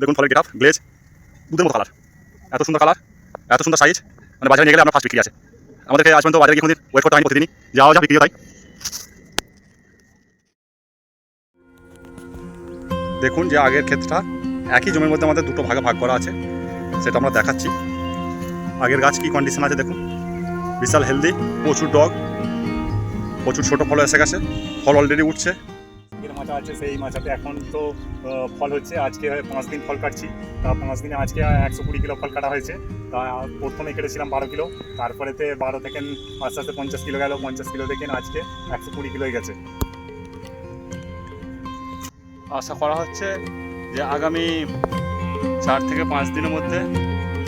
দেখুন ফলের gate glaze দুধের মতো কালার এত সুন্দর কালার এত সুন্দর সাইজ মানে বাজারে নিয়ে গেলে আপনার ফার্স্ট বিক্রি আছে। আমাদেরকে আজ পর্যন্ত বাজারে গিয়ে ওয়েট করতে হয়নি প্রতিদিনই যাওয়া যা বিক্রি হয়। দেখুন যে আগের ক্ষেতটা, একই জমির মধ্যে আমাদের দুটো ভাগে ভাগ করা আছে, সেটা আমরা দেখাচ্ছি। আগের গাছ কি কন্ডিশন আছে দেখুন। বিশাল হেলদি প্রচুর ডগ প্রচুর ছোটো ফল এসে গেছে। ফল অলরেডি উঠছে। আগের মাচা আছে, সেই মাচাতে এখন তো ফল হচ্ছে। আজকে পাঁচ দিন ফল কাটছি। তা পাঁচ দিনে আজকে একশো কুড়ি কিলো ফল কাটা হয়েছে। তা প্রথমে কেটেছিলাম বারো কিলো। তারপরেতে বারো থেকে আস্তে আস্তে পঞ্চাশ কিলো গেল। পঞ্চাশ কিলো থেকে আজকে একশো কুড়ি কিলো হয়ে গেছে। আশা করা হচ্ছে যে আগামী চার থেকে পাঁচ দিনের মধ্যে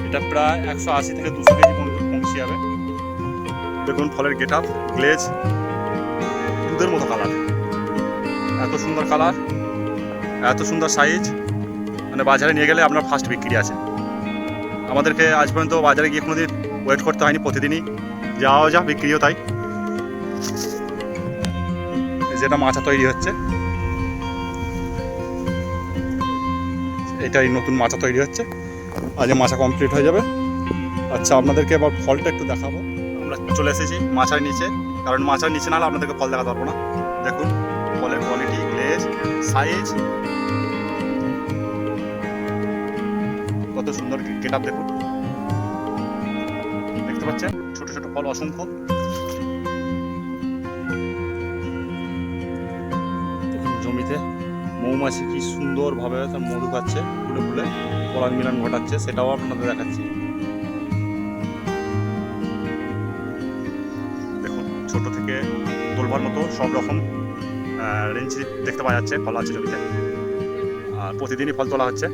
এটা প্রায় একশো আশি থেকে দুশো কেজি পৌঁছে যাবে। দেখুন ফলের গেট আপ, গ্লেজ, দুধের মতো কালার। এত সুন্দর কালার, এত সুন্দর সাইজ মানে বাজারে নিয়ে গেলে আপনার ফার্স্ট বিক্রি আছে। আমাদেরকে আজ পর্যন্ত বাজারে গিয়ে কোনোদিন ওয়েট করতে হয়নি প্রতিদিনই। যাওয়া যা বিক্রিও তাই। যেটা মাছা তৈরি হচ্ছে। এটাই নতুন মাছা তৈরি হচ্ছে। আজ মাছা কমপ্লিট হয়ে যাবে। আচ্ছা আপনাদেরকে এবার ফলটা একটু দেখাবো। আমরা চলে এসেছি মাছার নিচে। কারণ মাচার নিচে না হলে আপনাদেরকে ফল দেখাতে পারব না। দেখুন। সাইজ কত সুন্দর গেট আপ দেখুন। দেখতে পাচ্ছেন? ছোট ছোট ফল অসংখ্য। জমিতে মৌমাছি কি সুন্দরভাবে তার মধু খাচ্ছে, ফুলে ফুলে পরাগ মিলন ঘটাচ্ছে, সেটাও আপনাদের দেখাচ্ছি। দেখুন, ছোট থেকে দোলবার মতো সব রকম রেঞ্জ দেখতে পাওয়া যাচ্ছে ফল আছে জমিতে। আর প্রতিদিনই ফল তোলা হচ্ছে।